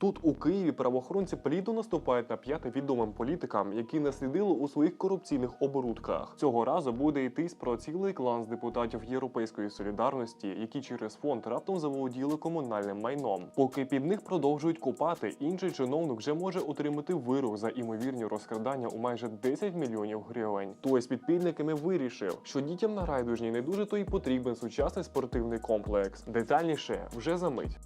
Тут у Києві правоохоронці плідно наступають на п'яти відомим політикам, які наслідили у своїх корупційних оборудках. Цього разу буде йтись про цілий клан з депутатів Європейської солідарності, які через фонд раптом заволоділи комунальним майном. Поки під них продовжують копати, інший чиновник вже може отримати вирок за імовірні розкрадання у майже 10 мільйонів гривень. Той з підпільниками вирішив, що дітям на райдужній не дуже то й потрібен сучасний спортивний комплекс. Детальніше вже за мить.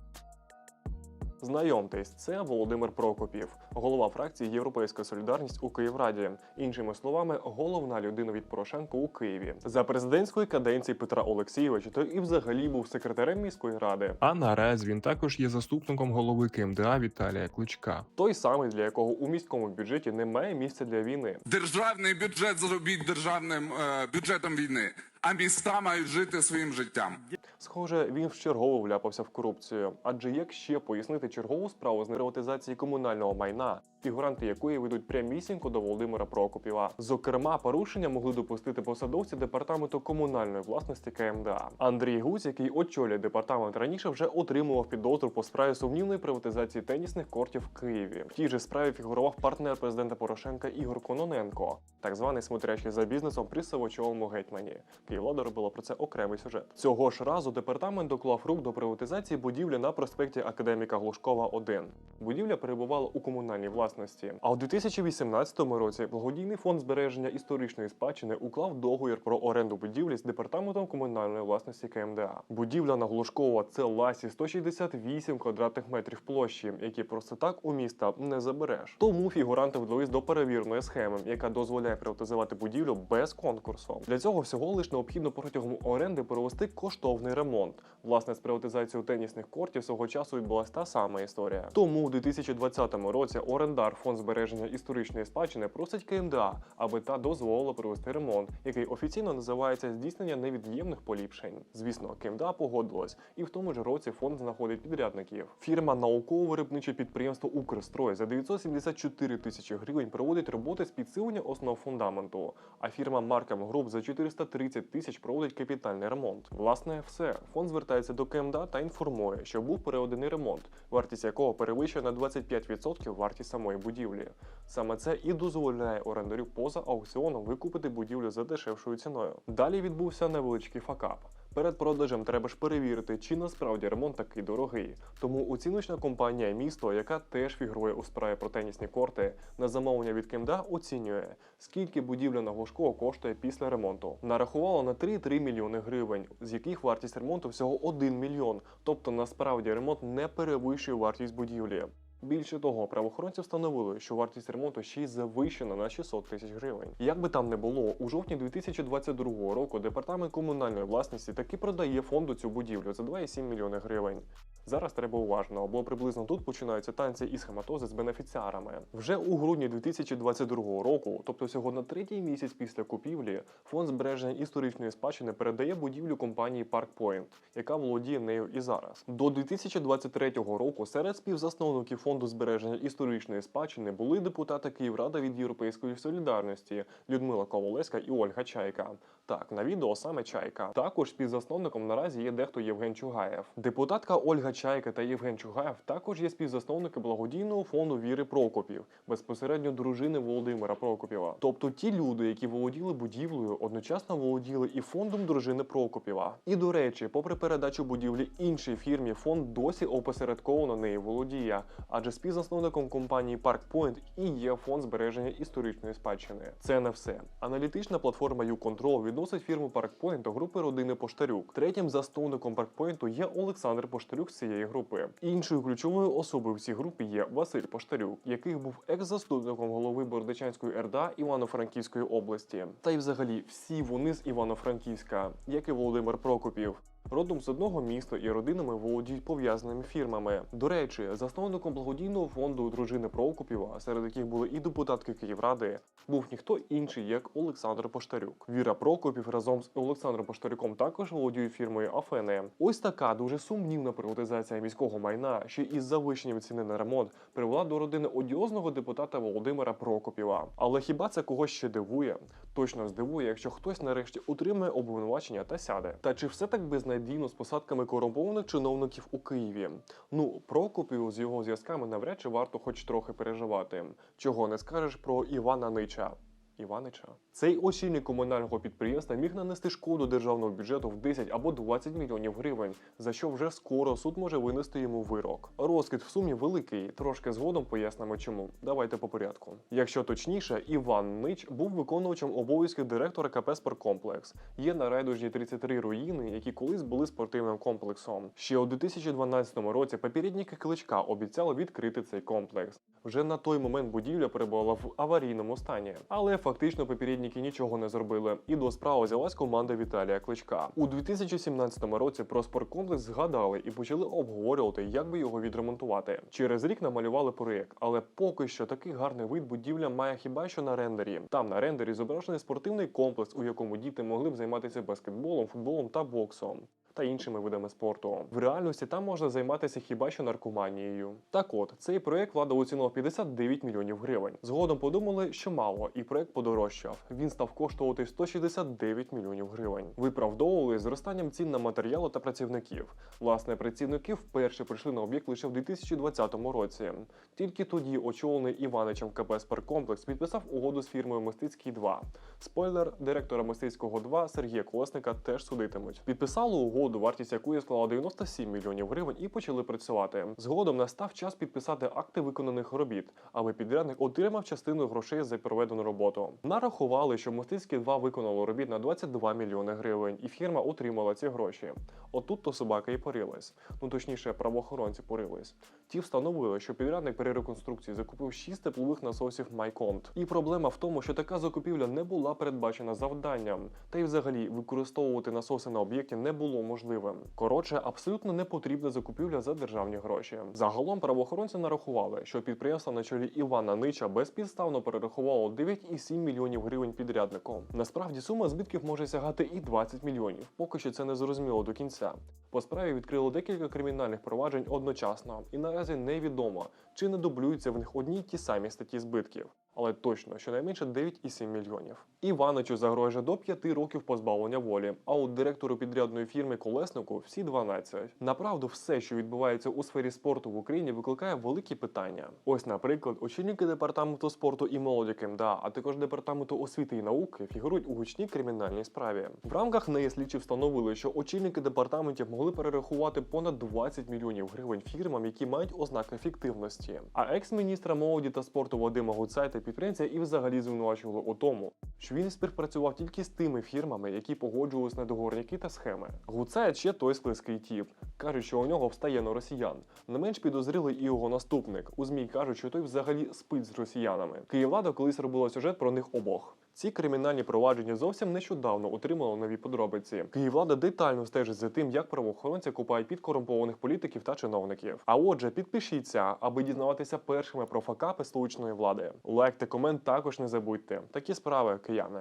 Знайомтесь, це Володимир Прокопів, голова фракції Європейська Солідарність у Київраді. Іншими словами, головна людина від Порошенка у Києві. За президентської каденції Петра Олексійовича той і взагалі був секретарем міської ради. А наразі він також є заступником голови КМДА Віталія Кличка. Той самий, для якого у міському бюджеті немає місця для війни. Державний бюджет зробіть державним е, бюджетом війни, а міста мають жити своїм життям. Схоже, він вчергово вляпався в корупцію. Адже як ще пояснити чергову справу з приватизації комунального майна, фігуранти якої ведуть прямісінько до Володимира Прокопіва. Зокрема, порушення могли допустити посадовці департаменту комунальної власності КМДА. Андрій Гуць, який очолює департамент, раніше вже отримував підозру по справі сумнівної приватизації тенісних кортів в Києві. В тій же справі фігурував партнер президента Порошенка Ігор Кононенко, так званий смотрящий за бізнесом при Савочовому гетьмані. Київлада робила про це окремий сюжет. Цього ж разу департамент доклав рук до приватизації будівлі на проспекті Академіка Глушкова 1. Будівля перебувала у комунальній власності. А у 2018 році благодійний фонд збереження історичної спадщини уклав договір про оренду будівлі з департаментом комунальної власності КМДА. Будівля на Глушкова це ласі 168 квадратних метрів площі, які просто так у міста не забереш. Тому фігуранти вдались до перевіреної схеми, яка дозволяє приватизувати будівлю без конкурсу. Для цього всього лише необхідно протягом оренди провести коштовний ремонт. Власне, з приватизацією тенісних кортів свого часу відбулася та сама історія. Тому у 2020 році орендар фонд збереження історичної спадщини просить КМДА, аби та дозволила провести ремонт, який офіційно називається здійснення невід'ємних поліпшень. Звісно, КМДА погодилась, і в тому ж році фонд знаходить підрядників. Фірма науково-виробниче підприємство Укрстрой за 974 тисячі гривень проводить роботи з підсилення основ фундаменту. А фірма Markham Group за 430 тисяч проводить капітальний ремонт. Власне, все. Фонд звертається до КМДА та інформує, що був переодений ремонт, вартість якого перевищує на 25% вартість самої будівлі. Саме це і дозволяє орендарю поза аукціоном викупити будівлю за дешевшою ціною. Далі відбувся невеличкий факап. Перед продажем треба ж перевірити, чи насправді ремонт такий дорогий. Тому оціночна компанія місто, яка теж фігурує у справі про тенісні корти, на замовлення від КМДА оцінює, скільки будівля на Глушково коштує після ремонту. Нарахувало на 3,3 мільйони гривень, з яких вартість ремонту всього 1 мільйон. Тобто насправді ремонт не перевищує вартість будівлі. Більше того, правоохоронці встановили, що вартість ремонту ще й завищена на 600 тисяч гривень. Як би там не було, у жовтні 2022 року департамент комунальної власності таки продає фонду цю будівлю за 2,7 мільйони гривень. Зараз треба уважно, бо приблизно тут починаються танці і схематози з бенефіціарами. Вже у грудні 2022 року, тобто всього на третій місяць після купівлі, фонд збереження історичної спадщини передає будівлю компанії Park Point, яка володіє нею і зараз. До 2023 року серед співзасновників фонду збереження історичної спадщини були депутати Київради від Європейської солідарності Людмила Ковалеська і Ольга Чайка. Так, на відео саме Чайка. Також співзасновником наразі є дехто Євген Чугаєв. Депутатка Ольга Чайка та Євген Чугаєв також є співзасновники благодійного фонду Віри Прокопів, безпосередньо дружини Володимира Прокопєва. Тобто ті люди, які володіли будівлею, одночасно володіли і фондом дружини Прокопєва. І до речі, попри передачу будівлі іншій фірмі, фонд досі опосередковано нею володіє, адже співзасновником компанії Park Point і є фонд збереження історичної спадщини. Це не все. Аналітична платформа YouControl відносить фірму Park Point до групи родини Поштарюк. Третім засновником Park Point є Олександр Поштарюк цієї групи. Іншою ключовою особою в цій групі є Василь Поштарюк, який був екс-заступником голови Бордичанської РДА Івано-Франківської області. Та й взагалі всі вони з Івано-Франківська, як і Володимир Прокопів. Родом з одного міста і родинами володіють пов'язаними фірмами. До речі, засновником благодійного фонду дружини Прокопіва, серед яких були і депутатки Київради, був ніхто інший, як Олександр Поштарюк. Віра Прокопів разом з Олександром Поштарюком також володіють фірмою Афене. Ось така дуже сумнівна приватизація міського майна, ще із завищенням ціни на ремонт, привела до родини одіозного депутата Володимира Прокопіва. Але хіба це когось ще дивує? Точно здивує, якщо хтось нарешті утримує обвинувачення та сяде. Та чи все так безнадійно надійно з посадками корумпованих чиновників у Києві. Ну, Прокопів з його зв'язками навряд чи варто хоч трохи переживати. Чого не скажеш про Івана Нича. Іванича. Цей очільник комунального підприємства міг нанести шкоду державного бюджету в 10 або 20 мільйонів гривень, за що вже скоро суд може винести йому вирок. Розкид в сумі великий. Трошки згодом пояснимо чому. Давайте по порядку. Якщо точніше, Іван Нич був виконувачем обов'язків директора КП «Спорткомплекс». Є на райдужні 33 руїни, які колись були спортивним комплексом. Ще у 2012 році попередники Кличка обіцяли відкрити цей комплекс. Вже на той момент будівля перебувала в аварійному стані, але фактично попередники нічого не зробили. І до справи взялась команда Віталія Кличка. У 2017 році про спорткомплекс згадали і почали обговорювати, як би його відремонтувати. Через рік намалювали проєкт, але поки що такий гарний вид будівля має хіба що на рендері. Там на рендері зображений спортивний комплекс, у якому діти могли б займатися баскетболом, футболом та боксом. Та іншими видами спорту в реальності там можна займатися хіба що наркоманією. Так от цей проект влада оцінила в 59 мільйонів гривень. Згодом подумали, що мало, і проект подорожчав. Він став коштувати 169 мільйонів гривень. Виправдовували зростанням цін на матеріали та працівників. Власне, працівники вперше прийшли на об'єкт лише в 2020 році. Тільки тоді очолений Іваничем КП «Спорткомплекс» підписав угоду з фірмою Мистицький 2 Спойлер, директора мистецького 2 Сергія Колесника теж судитимуть. Підписали угоду, вартість якої склала 97 мільйонів гривень, і почали працювати. Згодом настав час підписати акти виконаних робіт, аби підрядник отримав частину грошей за проведену роботу. Нарахували, що мистецькі 2 виконало робіт на 22 мільйони гривень, і фірма отримала ці гроші. Отут то собака і порилась. Ну точніше, правоохоронці порились. Ті встановили, що підрядник при реконструкції закупив 6 теплових насосів Майконт. І проблема в тому, що така закупівля не була передбачена завданням, та й взагалі використовувати насоси на об'єкті не було можливим. Коротше, абсолютно не потрібна закупівля за державні гроші. Загалом правоохоронці нарахували, що підприємство на чолі Івана Нича безпідставно перерахувало 9,7 мільйонів гривень підряднику. Насправді сума збитків може сягати і 20 мільйонів. Поки що це не зрозуміло до кінця. По справі відкрили декілька кримінальних проваджень одночасно, і наразі невідомо, чи не дублюються в них одні й ті самі статті збитків. Але точно, щонайменше 9,7 мільйонів. Іваничу загрожує до 5 років позбавлення волі, а от директору підрядної фірми Колеснику всі 12. Направду, все, що відбувається у сфері спорту в Україні, викликає великі питання. Ось, наприклад, очільники департаменту спорту і молоді КМДА, а також департаменту освіти і науки фігурують у гучній кримінальній справі. В рамках неї слідчі встановили, що очільники департаментів могли перерахувати понад 20 мільйонів гривень фірмам, які мають ознаки фіктивності. А екс-міністра молоді та спорту Вадима Гуцайта підприємця і взагалі звинувачували у тому, що він співпрацював тільки з тими фірмами, які погоджувалися на договорняки та схеми. Гуцайт ще той склизький тіп. Кажуть, що у нього встає на росіян. Не менш підозрілий і його наступник. У ЗМІ кажуть, що той взагалі спить з росіянами. Київлада колись робила сюжет про них обох. Ці кримінальні провадження зовсім нещодавно отримали нові подробиці. Київлада детально стежить за тим, як правоохоронці купають підкорумпованих політиків та чиновників. А отже, підпишіться, аби дізнаватися першими про факапи столичної влади. Лайк та комент також не забудьте. Такі справи, кияни.